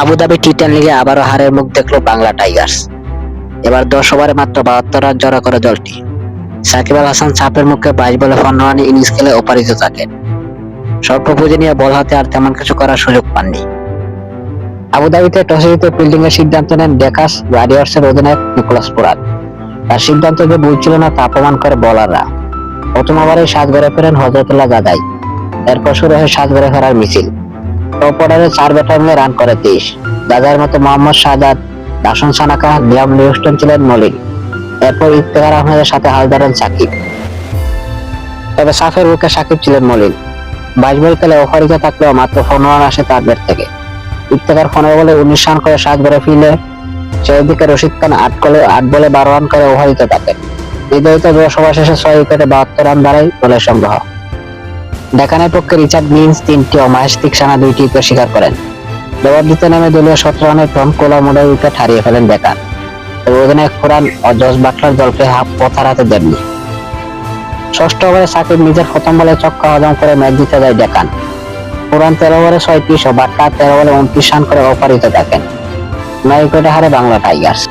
Abu Dhabi T ten লিগে আবারও হারের মুখ দেখল বাংলা টাইগার্স এবার দশ ওভারে মাত্র বাহাত্তর রান জড়া করে দলটি। সাকিব আল হাসান চাপের মুখে বাইশ বলে পনেরো রানে ইনিংস খেলে অপারিত থাকেন স্বল্প পুঁজি নিয়ে বল হাতে আর তেমন কিছু করার সুযোগ পাননি। আবুধাবিতে টসে জিতে ফিল্ডিং এর সিদ্ধান্ত নেন ডেকাস ওয়ারিয়ার্স এর অধিনায়ক নিকোলাস পুরাত তার সিদ্ধান্ত যে ভুল ছিল না তা প্রমাণ করে বলাররা। প্রথম ওভারে সাত ঘরে ফেরেন হজরতুল্লাহ গাদাই এরপর শুরু হয় সাত ঘরে ফেরার মিছিল। টপ অর্ডারে চার ব্যাটার মিলে রান করে তেইশ দাদার মতো মোহাম্মদ সাদাত, দাসন সানাকা লিয়াম লিউস্টন ছিলেন মলিন এরপর ইফতেখার আহমেদের সাথে হাল ধরেন সাকিব। তবে সাফের বুকে সাকিব ছিলেন মলিন বাইশ বল খেলে অফারিতে থাকলেও মাত্র পনেরো রান আসে তার ব্যাট থেকে। ইফতেখার পনেরো বলে উনিশ রান করে সাত ঘরে ফিরলে সেই দিকে রশিদ খান আট বলে আট বলে বারো রান করে ওভারিত থাকেন বিদায়িত দশ শেষে ছয় উইকেটে বাহাত্তর রান দাঁড়ায় দলের সংগ্রহ। ডেকানের পক্ষে রিচার্ড মিন্স তিনটি ও মহেশ তিকসানা দুইটি উইকেট শিকার করেন। জবাব দিতে নেমে দলীয় সতেরো রানের টম কোলার মোড়ে উইকেট হারিয়ে ফেলেন ডেকান তবে অধিনায়ক কোরআন ও জস বাটলার দলকে হাফ পথ হারাতে দেননি। ষষ্ঠ ওভারে সাকিব নিজের প্রথম বলে চক্কা হজম করে ম্যাচ জিতে যায় ডেকান কোরআন তেরো ওভারে ছয়ত্রিশ ও বাটলার তেরো বলে উনত্রিশ রান করে অপারিত থাকেন। নয় উইকেটে হারে বাংলা টাইগার্স।